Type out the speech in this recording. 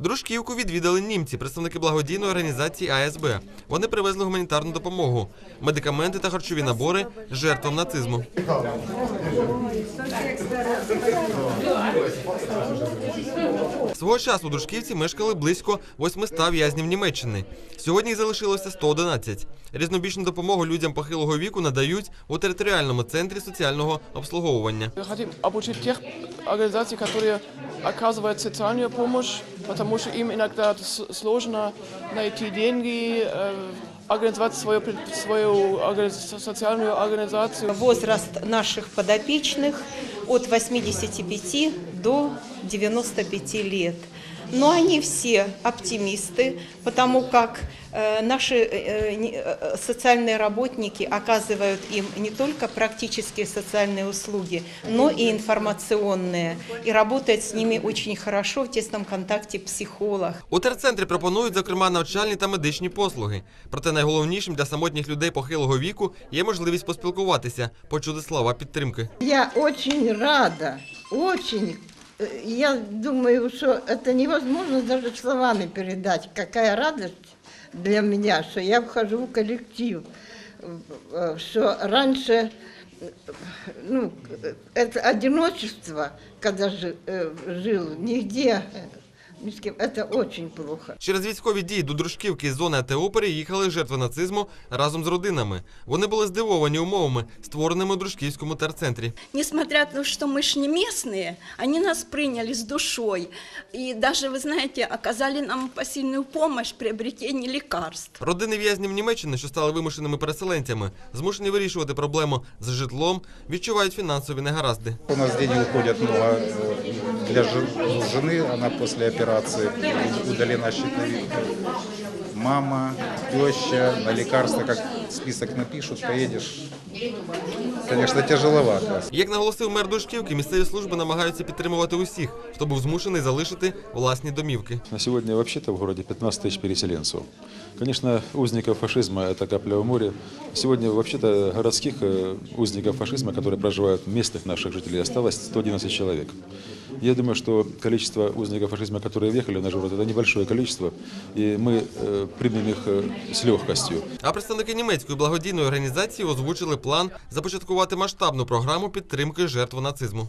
Дружківку відвідали німці, представники благодійної організації АСБ. Вони привезли гуманітарну допомогу, медикаменти та харчові набори жертвам нацизму. Свого часу у Дружківці мешкали близько 800 в'язнів Німеччини. Сьогодні їх залишилося 111. Різнобічну допомогу людям похилого віку надають у територіальному центрі соціального обслуговування. Мы хотим обучить тех организаций, которые оказывают социальную помощь, потому что им иногда с- сложно найти деньги, э, организовать свою, пред- свою органи- социальную организацию. Возраст наших подопечных от 85 до 95 лет. Но они все оптимисты, потому как э, наши э, не- э, социальные работники оказывают им не только практические социальные услуги, но и информационные. И работает с ними очень хорошо в тесном контакте психолог. У терцентрі пропонують, зокрема, навчальні та медичні послуги. Проте найголовнішим для самотніх людей похилого віку є можливість поспілкуватися, почути слова підтримки. Я очень рада, очень. Э, Я думаю, что это невозможно даже словами передать, какая радость для меня, что я вхожу в коллектив, э, что раньше э, ну, э, это одиночество, когда жи- э, жил нигде, э, ни с кем, это очень плохо. Через військові дії до Дружківки з зони АТО переїхали жертви нацизму разом з родинами. Вони були здивовані умовами, створеними у Дружківському терцентрі. Несмотря на то, что мы ж не местные, они нас приняли с душой. И даже, вы знаете, оказали нам посильную помощь в приобретении лекарств. Родини в'язнів Німеччини, що стали вимушеними переселенцями, змушені вирішувати проблему з житлом, відчувають фінансові негаразди. У нас денег уходят много э, для жен- ну, жены, она после операции удалена щитовидка. Мама, теща, на лекарства, как список напишут, поедешь. Конечно, тяжеловато. Як наголосив мер Дружківки, місцеві служби намагаються підтримувати усіх, хто був змушений залишити власні домівки. На сегодня вообще-то в городе 15 тысяч переселенцев. Конечно, узников фашизма – это капля в море. Сегодня вообще-то городских э, узников фашизма, которые проживают, местных наших жителей, осталось 111 человек. Я думаю, что количество узников фашизма, которые въехали в наш город, это небольшое количество, и мы э, примем их э, с легкостью. А представники німецької благодійної організації озвучили план започаткувати масштабну програму підтримки жертв нацизму.